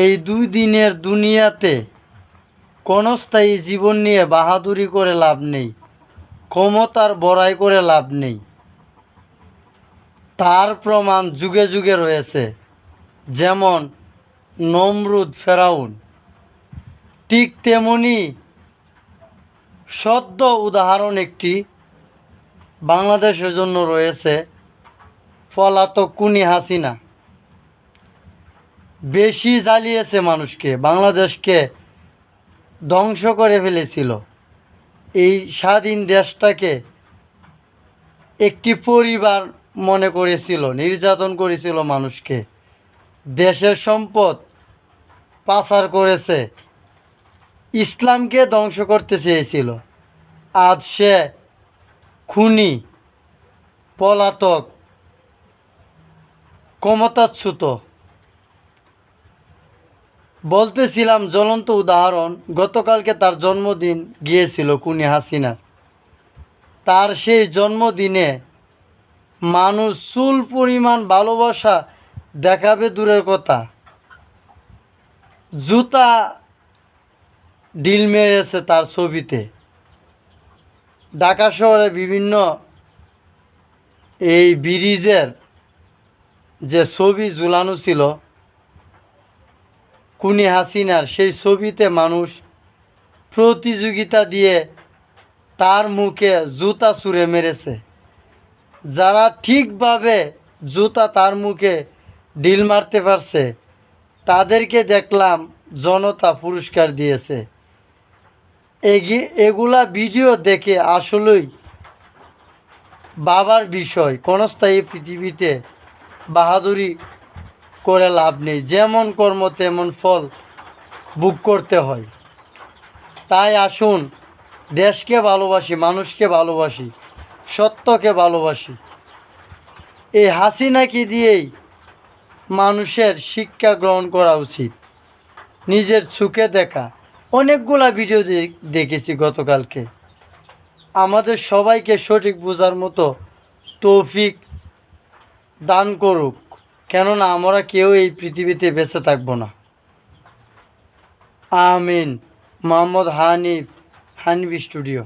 এই দুই দিনের দুনিয়াতে ক্ষণস্থায়ী জীবন নিয়ে বাহাদুরি করে লাভ নেই, ক্ষমতার বড়াই করে লাভ নেই। তার প্রমাণ যুগে যুগে রয়েছে, যেমন নমরুদ ফেরাউন। ঠিক তেমনি সদ্য উদাহরণ একটি বাংলাদেশের জন্য রয়েছে, পলাতক কুনি হাসিনা। বেশি জ্বালিয়েছে মানুষকে, বাংলাদেশকে ধ্বংস করে ফেলেছিল। এই স্বাধীন দেশটাকে একটি পরিবার মনে করেছিল, নির্যাতন করেছিল মানুষকে। দেশের সম্পদ পাচার করেছে, ইসলামকে ধ্বংস করতে চেয়েছিল। আজ সে খুনি, পলাতক, ক্ষমতাচ্যুত। বলতেছিলাম জ্বলন্ত উদাহরণ, গতকালকে তার জন্মদিন গিয়েছিল কুনি হাসিনা। তার সেই জন্মদিনে মানুষ চুল পরিমাণ ভালোবাসা দেখাবে দূরের কথা। জুতা ডিল মেরেছে তার ছবিতে। ঢাকা শহরে বিভিন্ন এই ব্রিজের যে ছবি ঝুলানো ছিল কুনি হাসিনার সেই ছবিতে মানুষ প্রতিযোগিতা দিয়ে তার মুখে জুতা ছুঁড়ে মেরেছে। যারা ঠিকভাবে জুতা তার মুখে ডিল মারতে পারছে, তাদেরকে দেখলাম জনতা পুরস্কার দিয়েছে। এগি, এগুলা ভিডিও দেখে আসলেই বাবার বিষয়, ক্ষণস্থায়ী পৃথিবীতে বাহাদুরি করে লাভ নেই। যেমন কর্ম, তেমন ফল বুক করতে হয়। তাই আসুন, দেশকে ভালোবাসি, মানুষকে ভালোবাসি, সত্যকে ভালোবাসি। এই হাসিনাকে দিয়েই মানুষের শিক্ষা গ্রহণ করা উচিত। নিজের সুখে দেখা। অনেকগুলা ভিডিও দেখ- দেখেছি গতকালকে। আমাদের সবাইকে সঠিক বোঝার মতো তৌফিক দান করুক। কেননা আমরা কেউ এই পৃথিবীতে বেঁচে থাকব না। আমিন। মোহাম্মদ হানিফ হানিফ স্টুডিও।